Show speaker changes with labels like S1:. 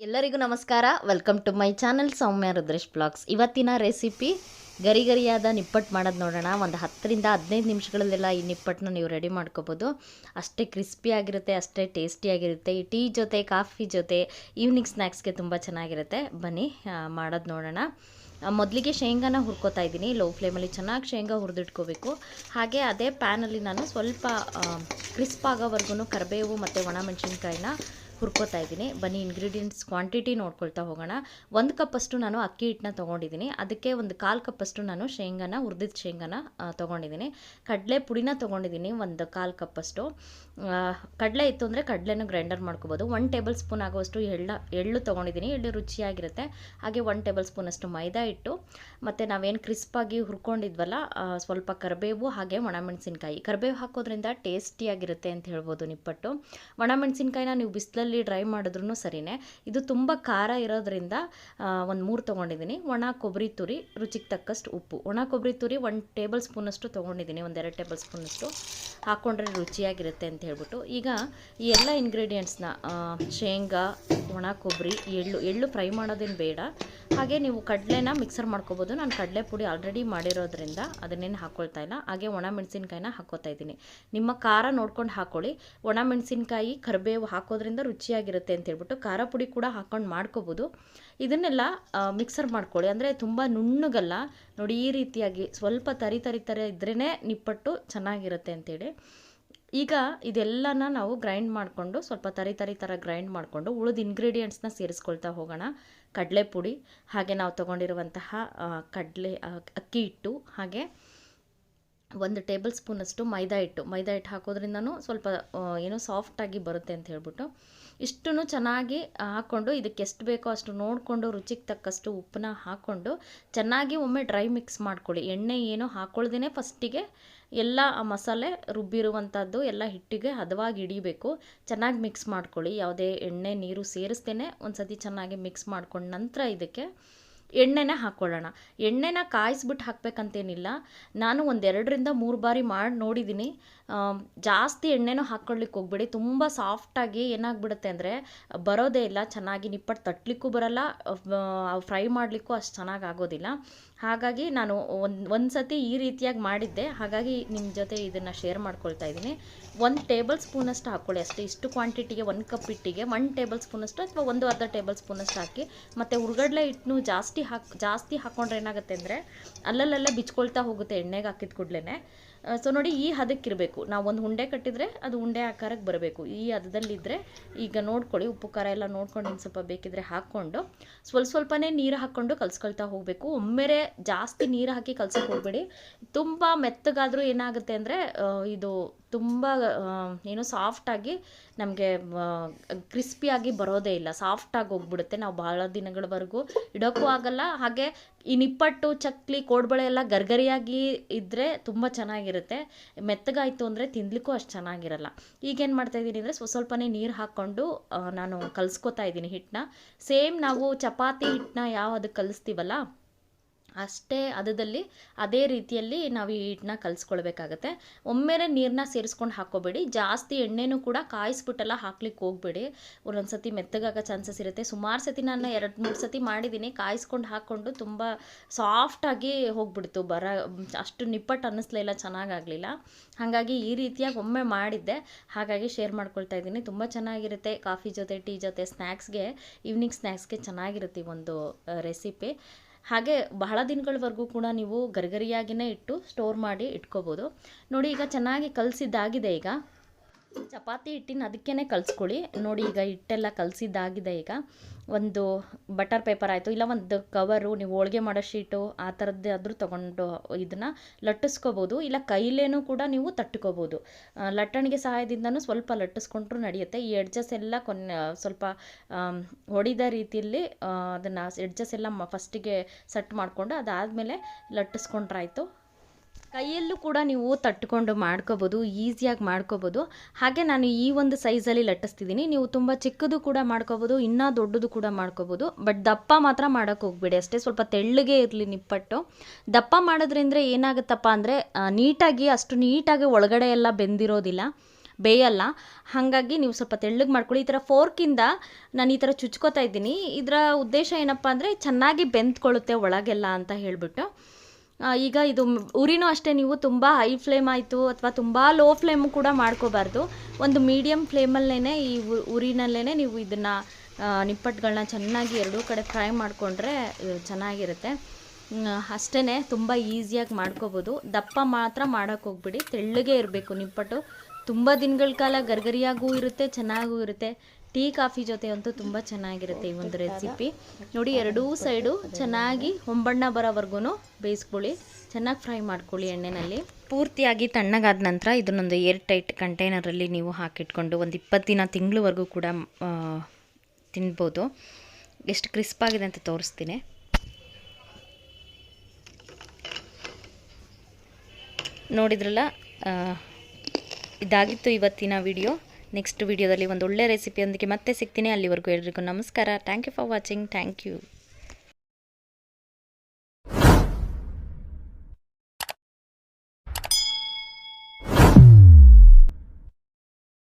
S1: ಎಲ್ಲರಿಗೂ ನಮಸ್ಕಾರ. Welcome to my channel Soumya Rudresh blogs ಇವತ್ತಿನ ರೆಸಿಪಿ ಗರಿ ಗರಿಯಾದ ನಿಪ್ಪಟ್ಟು ಮಾಡೋದು ನೋಡೋಣ. ಒಂದು ಹತ್ತರಿಂದ ಹದಿನೈದು ನಿಮಿಷಗಳಲ್ಲೆಲ್ಲ ಈ ನಿಪ್ಪಟ್ಟನ್ನ ನೀವು ರೆಡಿ ಮಾಡ್ಕೋಬೋದು. ಅಷ್ಟೇ ಕ್ರಿಸ್ಪಿ ಆಗಿರುತ್ತೆ, ಅಷ್ಟೇ ಟೇಸ್ಟಿಯಾಗಿರುತ್ತೆ ಈ ಟೀ ಜೊತೆ ಕಾಫಿ ಜೊತೆ ಈವ್ನಿಂಗ್ ಸ್ನ್ಯಾಕ್ಸ್ಗೆ ತುಂಬ ಚೆನ್ನಾಗಿರುತ್ತೆ. ಬನ್ನಿ ಮಾಡೋದು ನೋಡೋಣ. ಮೊದಲಿಗೆ ಶೇಂಗಾನ ಹುರ್ಕೋತಾ ಇದ್ದೀನಿ. ಲೋ ಫ್ಲೇಮಲ್ಲಿ ಚೆನ್ನಾಗಿ ಶೇಂಗಾ ಹುರಿದಿಟ್ಕೋಬೇಕು. ಹಾಗೆ ಅದೇ ಪ್ಯಾನಲ್ಲಿ ನಾನು ಸ್ವಲ್ಪ ಕ್ರಿಸ್ಪ್ ಆಗೋವರೆಗೂ ಕರಿಬೇವು ಮತ್ತು ಒಣಮೆಣಸಿನ್ಕಾಯಿನ ಹುರ್ಕೋತಾ ಇದ್ದೀನಿ. ಬನ್ನಿ ಇಂಗ್ರೀಡಿಯೆಂಟ್ಸ್ ಕ್ವಾಂಟಿಟಿ ನೋಡ್ಕೊಳ್ತಾ ಹೋಗೋಣ. ಒಂದು ಕಪ್ಪಷ್ಟು ನಾನು ಅಕ್ಕಿ ಹಿಟ್ಟನ್ನ ತೊಗೊಂಡಿದ್ದೀನಿ. ಅದಕ್ಕೆ ಒಂದು ಕಾಲು ಕಪ್ಪಷ್ಟು ನಾನು ಶೇಂಗಾನ ಹುರಿದಿದ್ದ ಶೇಂಗಾನ ತೊಗೊಂಡಿದ್ದೀನಿ. ಕಡಲೆ ಪುಡಿನ ತೊಗೊಂಡಿದ್ದೀನಿ, ಒಂದು ಕಾಲು ಕಪ್ಪಷ್ಟು. ಕಡಲೆ ಇತ್ತು ಅಂದರೆ ಕಡಲೆನೂ ಗ್ರೈಂಡರ್ ಮಾಡ್ಕೋಬೋದು. ಒನ್ ಟೇಬಲ್ ಸ್ಪೂನ್ ಆಗುವಷ್ಟು ಎಳ್ಳ, ಎಳ್ಳು ತೊಗೊಂಡಿದ್ದೀನಿ. ಎಳ್ಳು ರುಚಿಯಾಗಿರುತ್ತೆ. ಹಾಗೆ ಒನ್ ಟೇಬಲ್ ಸ್ಪೂನಷ್ಟು ಮೈದಾ ಹಿಟ್ಟು. ಮತ್ತು ನಾವೇನು ಕ್ರಿಸ್ಪಾಗಿ ಹುರ್ಕೊಂಡಿದ್ವಲ್ಲ ಸ್ವಲ್ಪ ಕರಿಬೇವು ಹಾಗೆ ಒಣಮೆಣಸಿನ್ಕಾಯಿ. ಕರಿಬೇವು ಹಾಕೋದ್ರಿಂದ ಟೇಸ್ಟಿಯಾಗಿರುತ್ತೆ ಅಂತ ಹೇಳ್ಬೋದು ನಿಪ್ಪಟ್ಟು. ಒಣಮೆಣಸಿನ್ಕಾಯಿನ ನೀವು ಬಿಸಿಲಲ್ಲಿ ಡ್ರೈ ಮಾಡಿದ್ರೂ ಸರಿನೇ. ಇದು ತುಂಬ ಖಾರ ಇರೋದ್ರಿಂದ ಒಂದು ಮೂರು ತೊಗೊಂಡಿದ್ದೀನಿ ಒಣ ಕೊಬ್ಬರಿ ತುರಿ, ರುಚಿಗೆ ತಕ್ಕಷ್ಟು ಉಪ್ಪು. ಒಣ ಕೊಬ್ಬರಿ ತುರಿ ಒಂದು ಟೇಬಲ್ ಸ್ಪೂನಷ್ಟು ತೊಗೊಂಡಿದ್ದೀನಿ ಒಂದೆರಡು ಟೇಬಲ್ ಸ್ಪೂನಷ್ಟು. ಹಾಕ್ಕೊಂಡ್ರೆ ರುಚಿಯಾಗಿರುತ್ತೆ ಅಂತ ಹೇಳ್ಬಿಟ್ಟು. ಈಗ ಈ ಎಲ್ಲ ಇಂಗ್ರೀಡಿಯೆಂಟ್ಸ್ನ ಶೇಂಗಾ, ಒಣ ಕೊಬ್ಬರಿ ಎಳ್ಳು ಎಳ್ಳು ಫ್ರೈ ಮಾಡೋದೇನು ಬೇಡ. ಹಾಗೆ ನೀವು ಕಡಲೆನ ಮಿಕ್ಸರ್ ಮಾಡ್ಕೋಬೋದು. ನಾನು ಕಡಲೆ ಪುಡಿ ಆಲ್ರೆಡಿ ಮಾಡಿರೋದ್ರಿಂದ ಅದನ್ನೇನು ಹಾಕ್ಕೊಳ್ತಾ ಇಲ್ಲ. ಹಾಗೆ ಒಣ ಮೆಣಸಿನ್ಕಾಯಿನ ಹಾಕೋತಾ ಇದ್ದೀನಿ. ನಿಮ್ಮ ಖಾರ ನೋಡ್ಕೊಂಡು ಹಾಕ್ಕೊಳ್ಳಿ ಒಣ ಮೆಣಸಿನ್ಕಾಯಿ, ಕರಿಬೇವು ಹಾಕೋದ್ರಿಂದ ರುಚಿಯಾಗಿರುತ್ತೆ ಅಂತ ಹೇಳ್ಬಿಟ್ಟು ಖಾರ ಪುಡಿ ಕೂಡ ಹಾಕ್ಕೊಂಡು ಮಾಡ್ಕೋಬೋದು. ಇದನ್ನೆಲ್ಲ ಮಿಕ್ಸರ್ ಮಾಡ್ಕೊಳ್ಳಿ. ಅಂದರೆ ತುಂಬ ನುಣ್ಣಗಲ್ಲ. ನೋಡಿ, ಈ ರೀತಿಯಾಗಿ ಸ್ವಲ್ಪ ತರಿ ತರಿ ತರ ಇದ್ರೇ ನಿಪ್ಪಟ್ಟು ಚೆನ್ನಾಗಿರುತ್ತೆ ಅಂತೇಳಿ. ಈಗ ಇದೆಲ್ಲನ ನಾವು ಗ್ರೈಂಡ್ ಮಾಡಿಕೊಂಡು, ಸ್ವಲ್ಪ ತರಿ ತರಿ ಥರ ಗ್ರೈಂಡ್ ಮಾಡಿಕೊಂಡು, ಉಳಿದ ಇಂಗ್ರೀಡಿಯೆಂಟ್ಸ್ನ ಸೇರಿಸ್ಕೊಳ್ತಾ ಹೋಗೋಣ. ಕಡಲೆ ಪುಡಿ ಹಾಗೆ ನಾವು ತೊಗೊಂಡಿರುವಂತಹ ಕಡಲೆ ಅಕ್ಕಿ ಹಿಟ್ಟು, ಹಾಗೆ ಒಂದು ಟೇಬಲ್ ಸ್ಪೂನಷ್ಟು ಮೈದಾ ಹಿಟ್ಟು. ಮೈದಾ ಹಿಟ್ಟು ಹಾಕೋದ್ರಿಂದನೂ ಸ್ವಲ್ಪ ಏನೋ ಸಾಫ್ಟಾಗಿ ಬರುತ್ತೆ ಅಂತ ಹೇಳ್ಬಿಟ್ಟು. ಇಷ್ಟನ್ನು ಚೆನ್ನಾಗಿ ಹಾಕ್ಕೊಂಡು ಇದಕ್ಕೆ ಎಷ್ಟು ಬೇಕೋ ಅಷ್ಟು ನೋಡಿಕೊಂಡು ರುಚಿಗೆ ತಕ್ಕಷ್ಟು ಉಪ್ಪನ್ನ ಹಾಕ್ಕೊಂಡು ಚೆನ್ನಾಗಿ ಒಮ್ಮೆ ಡ್ರೈ ಮಿಕ್ಸ್ ಮಾಡ್ಕೊಳ್ಳಿ. ಎಣ್ಣೆ ಏನು ಹಾಕ್ಕೊಳ್ದೇ ಫಸ್ಟಿಗೆ ಎಲ್ಲ ಮಸಾಲೆ ರುಬ್ಬಿರುವಂಥದ್ದು ಎಲ್ಲ ಹಿಟ್ಟಿಗೆ ಹದವಾಗಿ ಹಿಡಿಬೇಕು. ಚೆನ್ನಾಗಿ ಮಿಕ್ಸ್ ಮಾಡ್ಕೊಳ್ಳಿ. ಯಾವುದೇ ಎಣ್ಣೆ, ನೀರು ಸೇರಿಸ್ತೇನೆ. ಒಂದು ಸತಿ ಚೆನ್ನಾಗಿ ಮಿಕ್ಸ್ ಮಾಡ್ಕೊಂಡು ನಂತರ ಇದಕ್ಕೆ ಎಣ್ಣೆನ ಹಾಕ್ಕೊಳ್ಳೋಣ ಎಣ್ಣೆನ ಕಾಯಿಸ್ಬಿಟ್ಟು ಹಾಕ್ಬೇಕಂತೇನಿಲ್ಲ. ನಾನು ಒಂದೆರಡರಿಂದ ಮೂರು ಬಾರಿ ಮಾಡಿ ನೋಡಿದ್ದೀನಿ ಜಾಸ್ತಿ ಎಣ್ಣೆನೂ ಹಾಕ್ಕೊಳ್ಳಿಕ್ಕೆ ಹೋಗ್ಬೇಡಿ. ತುಂಬ ಸಾಫ್ಟಾಗಿ ಏನಾಗ್ಬಿಡುತ್ತೆ ಅಂದರೆ ಬರೋದೇ ಇಲ್ಲ, ಚೆನ್ನಾಗಿ ನಿಪ್ಪಟ್ಟು ತಟ್ಟಲಿಕ್ಕೂ ಬರಲ್ಲ ಫ್ರೈ ಮಾಡಲಿಕ್ಕೂ ಅಷ್ಟು ಚೆನ್ನಾಗಿ ಆಗೋದಿಲ್ಲ. ಹಾಗಾಗಿ ನಾನು ಒಂದು ಒಂದು ಸತಿ ಈ ರೀತಿಯಾಗಿ ಮಾಡಿದ್ದೆ. ಹಾಗಾಗಿ ನಿಮ್ಮ ಜೊತೆ ಇದನ್ನು ಶೇರ್ ಮಾಡ್ಕೊಳ್ತಾ ಇದ್ದೀನಿ. ಒಂದು ಟೇಬಲ್ ಸ್ಪೂನಷ್ಟು ಹಾಕ್ಕೊಳ್ಳಿ ಅಷ್ಟೇ. ಇಷ್ಟು ಕ್ವಾಂಟಿಟಿಗೆ ಒಂದು ಕಪ್ ಹಿಟ್ಟಿಗೆ ಒನ್ ಟೇಬಲ್ ಸ್ಪೂನಷ್ಟು ಅಥವಾ ಒಂದು ಅರ್ಧ ಟೇಬಲ್ ಸ್ಪೂನಷ್ಟು ಹಾಕಿ, ಮತ್ತು ಹುರ್ಗಡ್ಲೆ ಹಿಟ್ಟನ್ನು ಜಾಸ್ತಿ ಹಾಕಿ, ಜಾಸ್ತಿ ಹಾಕ್ಕೊಂಡ್ರೆ ಏನಾಗುತ್ತೆ ಅಂದರೆ ಅಲ್ಲಲ್ಲೇ ಬಿಚ್ಕೊಳ್ತಾ ಹೋಗುತ್ತೆ ಎಣ್ಣೆಗೆ ಹಾಕಿದ ಕೂಡಲೇ ಸೊ ನೋಡಿ, ಈ ಹದಕ್ಕಿರಬೇಕು. ನಾವು ಒಂದು ಉಂಡೆ ಕಟ್ಟಿದರೆ ಅದು ಉಂಡೆ ಆಕಾರಕ್ಕೆ ಬರಬೇಕು. ಈ ಹದದಲ್ಲಿದ್ದರೆ ಈಗ ನೋಡ್ಕೊಳ್ಳಿ, ಉಪ್ಪು ಖಾರ ಎಲ್ಲ ನೋಡ್ಕೊಂಡು ಇನ್ನು ಸ್ವಲ್ಪ ಬೇಕಿದ್ರೆ ಹಾಕ್ಕೊಂಡು ಸ್ವಲ್ಪ ಸ್ವಲ್ಪನೇ ನೀರು ಹಾಕ್ಕೊಂಡು ಕಲ್ಸ್ಕೊಳ್ತಾ ಹೋಗಬೇಕು. ಒಮ್ಮೆರೆ ಜಾಸ್ತಿ ನೀರು ಹಾಕಿ ಕಲ್ಸಕ್ಕೆ ಹೋಗಬೇಡಿ. ತುಂಬ ಮೆತ್ತಗಾದರೂ ಏನಾಗುತ್ತೆ ಅಂದರೆ ಇದು ತುಂಬ ಏನು ಸಾಫ್ಟಾಗಿ ನಮಗೆ ಕ್ರಿಸ್ಪಿಯಾಗಿ ಬರೋದೇ ಇಲ್ಲ. ಸಾಫ್ಟಾಗಿ ಹೋಗ್ಬಿಡುತ್ತೆ. ನಾವು ಭಾಳ ದಿನಗಳವರೆಗೂ ಇಡೋಕ್ಕೂ ಆಗಲ್ಲ. ಹಾಗೆ ಈ ನಿಪ್ಪಟ್ಟು, ಚಕ್ಲಿ, ಕೋಡ್ಬಳೆ ಎಲ್ಲ ಗರ್ಗರಿಯಾಗಿ ಇದ್ದರೆ ತುಂಬ ಚೆನ್ನಾಗಿರುತ್ತೆ. ಮೆತ್ತಗಾಯಿತು ಅಂದರೆ ತಿನ್ಲಿಕ್ಕೂ ಅಷ್ಟು ಚೆನ್ನಾಗಿರಲ್ಲ. ಈಗೇನು ಮಾಡ್ತಾಯಿದ್ದೀನಿ ಅಂದರೆ ಸ್ವಲ್ಪ ಸ್ವಲ್ಪನೇ ನೀರು ಹಾಕ್ಕೊಂಡು ನಾನು ಕಲಿಸ್ಕೊತಾ ಇದ್ದೀನಿ ಹಿಟ್ಟನ್ನ ಸೇಮ್ ನಾವು ಚಪಾತಿ ಹಿಟ್ಟನ್ನ ಯಾವ ಅದಕ್ಕೆ ಕಲಿಸ್ತೀವಲ್ಲ ಅಷ್ಟೇ ಹದದಲ್ಲಿ ಅದೇ ರೀತಿಯಲ್ಲಿ ನಾವು ಈ ಹಿಟ್ಟನ್ನ ಕಲಿಸ್ಕೊಳ್ಬೇಕಾಗತ್ತೆ. ಒಮ್ಮೆಲೆ ನೀರನ್ನ ಸೇರಿಸ್ಕೊಂಡು ಹಾಕೋಬೇಡಿ ಜಾಸ್ತಿ ಎಣ್ಣೆನೂ ಕೂಡ ಕಾಯಿಸ್ಬಿಟ್ಟೆಲ್ಲ ಹಾಕ್ಲಿಕ್ಕೆ ಹೋಗಬೇಡಿ. ಒಂದೊಂದು ಸತಿ ಮೆತ್ತಗಾಗೋ ಚಾನ್ಸಸ್ ಇರುತ್ತೆ. ಸುಮಾರು ಸತಿ ನಾನು ಎರಡು ಮೂರು ಸತಿ ಮಾಡಿದ್ದೀನಿ ಕಾಯಿಸ್ಕೊಂಡು ಹಾಕ್ಕೊಂಡು ತುಂಬ ಸಾಫ್ಟಾಗಿ ಹೋಗ್ಬಿಡ್ತು ಬರ, ಅಷ್ಟು ನಿಪ್ಪಟ್ಟು ಅನ್ನಿಸ್ಲೇ ಇಲ್ಲ, ಚೆನ್ನಾಗಾಗಲಿಲ್ಲ. ಹಾಗಾಗಿ ಈ ರೀತಿಯಾಗಿ ಒಮ್ಮೆ ಮಾಡಿದ್ದೆ. ಹಾಗಾಗಿ ಶೇರ್ ಮಾಡ್ಕೊಳ್ತಾ ಇದ್ದೀನಿ. ತುಂಬ ಚೆನ್ನಾಗಿರುತ್ತೆ ಕಾಫಿ ಜೊತೆ, ಟೀ ಜೊತೆ ಸ್ನ್ಯಾಕ್ಸ್ಗೆ ಈವ್ನಿಂಗ್ ಸ್ನ್ಯಾಕ್ಸ್ಗೆ ಚೆನ್ನಾಗಿರುತ್ತೆ ಒಂದು ರೆಸಿಪಿ. ಹಾಗೆ ಬಹಳ ದಿನಗಳವರೆಗೂ ಕೂಡ ನೀವು ಗರಿಗರಿಯಾಗಿಯೇ ಇಟ್ಟು ಸ್ಟೋರ್ ಮಾಡಿ ಇಟ್ಕೋಬೋದು. ನೋಡಿ ಈಗ ಚೆನ್ನಾಗಿ ಕಲಸಿದ್ದಾಗಿದೆ ಈಗ. ಚಪಾತಿ ಹಿಟ್ಟಿನ ಅದಕ್ಕೇ ಕಲಿಸ್ಕೊಳ್ಳಿ. ನೋಡಿ ಈಗ ಹಿಟ್ಟೆಲ್ಲ ಕಲಸಿದ್ದಾಗಿದೆ ಈಗ. ಒಂದು ಬಟರ್ ಪೇಪರ್ ಆಯಿತು, ಇಲ್ಲ ಒಂದು ಕವರು, ನೀವು ಹೋಳಿಗೆ ಮಾಡೋ ಶೀಟು, ಆ ಥರದ್ದು ಆದರೂ ತೊಗೊಂಡು ಇದನ್ನು ಲಟ್ಟಿಸ್ಕೋಬೋದು. ಇಲ್ಲ ಕೈಲೇನೂ ಕೂಡ ನೀವು ತಟ್ಕೋಬೋದು ಲಟ್ಟಣಿಗೆ ಸಹಾಯದಿಂದನೂ ಸ್ವಲ್ಪ ಲಟ್ಟಿಸ್ಕೊಂಡ್ರೂ ನಡೆಯುತ್ತೆ. ಈ ಎಡ್ಜಸ್ ಎಲ್ಲ ಕೊನೆ ಸ್ವಲ್ಪ ಹೊಡಿದ ರೀತಿಯಲ್ಲಿ ಅದನ್ನು ಎಡ್ಜಸ್ ಎಲ್ಲ ಫಸ್ಟಿಗೆ ಸೆಟ್ ಮಾಡಿಕೊಂಡು ಅದಾದಮೇಲೆ ಲಟ್ಟಿಸ್ಕೊಂಡ್ರಾಯ್ತು. ಕೈಯಲ್ಲೂ ಕೂಡ ನೀವು ತಟ್ಕೊಂಡು ಮಾಡ್ಕೋಬೋದು ಈಸಿಯಾಗಿ ಮಾಡ್ಕೋಬೋದು. ಹಾಗೆ ನಾನು ಈ ಒಂದು ಸೈಜಲ್ಲಿ ಲಟ್ಟಿಸ್ತಿದ್ದೀನಿ ನೀವು ತುಂಬ ಚಿಕ್ಕದು ಕೂಡ ಮಾಡ್ಕೋಬೋದು, ಇನ್ನೂ ದೊಡ್ಡದು ಕೂಡ ಮಾಡ್ಕೋಬೋದು. ಬಟ್ ದಪ್ಪ ಮಾತ್ರ ಮಾಡೋಕ್ಕೆ ಹೋಗ್ಬೇಡಿ ಅಷ್ಟೇ. ಸ್ವಲ್ಪ ತೆಳ್ಳಗೆ ಇರಲಿ ನಿಪ್ಪಟ್ಟು. ದಪ್ಪ ಮಾಡೋದ್ರಿಂದ ಏನಾಗುತ್ತಪ್ಪ ಅಂದರೆ ನೀಟಾಗಿ ಅಷ್ಟು ನೀಟಾಗಿ ಒಳಗಡೆ ಎಲ್ಲ ಬೆಂದಿರೋದಿಲ್ಲ. ಬೇಯಲ್ಲ. ಹಾಗಾಗಿ ನೀವು ಸ್ವಲ್ಪ ತೆಳ್ಳಗೆ ಮಾಡ್ಕೊಳ್ಳಿ. ಈ ಥರ ಫೋರ್ಕಿಂದ ನಾನು ಈ ಥರ ಚುಚ್ಕೋತಾ ಇದ್ದೀನಿ. ಇದರ ಉದ್ದೇಶ ಏನಪ್ಪ ಅಂದರೆ, ಚೆನ್ನಾಗಿ ಬೆಂದ್ಕೊಳ್ಳುತ್ತೆ ಒಳಗೆಲ್ಲ ಅಂತ ಹೇಳಿಬಿಟ್ಟು. ಈಗ ಇದು ಉರಿನೂ ಅಷ್ಟೇ, ನೀವು ತುಂಬ ಹೈ ಫ್ಲೇಮ್ ಆಯಿತು ಅಥವಾ ತುಂಬ ಲೋ ಫ್ಲೇಮು ಕೂಡ ಮಾಡ್ಕೋಬಾರ್ದು. ಒಂದು ಮೀಡಿಯಮ್ ಫ್ಲೇಮಲ್ಲೇ ಈ ಉರಿನಲ್ಲೇ ನೀವು ಇದನ್ನು ನಿಪ್ಪಟ್ಟುಗಳನ್ನ ಚೆನ್ನಾಗಿ ಎರಡೂ ಕಡೆ ಫ್ರೈ ಮಾಡಿಕೊಂಡ್ರೆ ಚೆನ್ನಾಗಿರುತ್ತೆ. ಅಷ್ಟೇ ತುಂಬ ಈಸಿಯಾಗಿ ಮಾಡ್ಕೋಬೋದು. ದಪ್ಪ ಮಾತ್ರ ಮಾಡೋಕ್ಕೆ ಹೋಗ್ಬಿಡಿ. ತೆಳ್ಳಗೆ ಇರಬೇಕು ನಿಪ್ಪಟ್ಟು. ತುಂಬ ದಿನಗಳ ಕಾಲ ಗರ್ಗರಿಯಾಗೂ ಇರುತ್ತೆ, ಚೆನ್ನಾಗೂ ಇರುತ್ತೆ. ಟೀ ಕಾಫಿ ಜೊತೆ ಅಂತೂ ತುಂಬ ಚೆನ್ನಾಗಿರುತ್ತೆ ಈ ಒಂದು ರೆಸಿಪಿ ನೋಡಿ ಎರಡೂ ಸೈಡು ಚೆನ್ನಾಗಿ ಹೊಂಬಣ್ಣ ಬರೋವರೆಗೂ ಬೇಯಿಸ್ಕೊಳ್ಳಿ. ಚೆನ್ನಾಗಿ ಫ್ರೈ ಮಾಡ್ಕೊಳ್ಳಿ ಎಣ್ಣೆಯಲ್ಲಿ ಪೂರ್ತಿಯಾಗಿ ತಣ್ಣಗಾದ ನಂತರ ಇದನ್ನೊಂದು ಏರ್ ಟೈಟ್ ಕಂಟೈನರಲ್ಲಿ ನೀವು ಹಾಕಿಟ್ಕೊಂಡು ಒಂದು ಇಪ್ಪತ್ತು ದಿನ ತಿಂಗಳವರೆಗೂ ಕೂಡ ತಿನ್ಬೋದು. ಎಷ್ಟು ಕ್ರಿಸ್ಪ್ ಆಗಿದೆ ಅಂತ ತೋರಿಸ್ತೀನಿ. ನೋಡಿದ್ರಲ್ಲ ಇದಾಗಿತ್ತು ಇವತ್ತಿನ ವಿಡಿಯೋ ನೆಕ್ಸ್ಟ್ ವಿಡಿಯೋದಲ್ಲಿ ಒಂದು ಒಳ್ಳೆ ರೆಸಿಪಿಯೊಂದಿಗೆ ಮತ್ತೆ ಸಿಗ್ತೀನಿ. ಅಲ್ಲಿವರೆಗೂ ಎಲ್ರಿಗೂ ನಮಸ್ಕಾರ. Thank you for watching thank you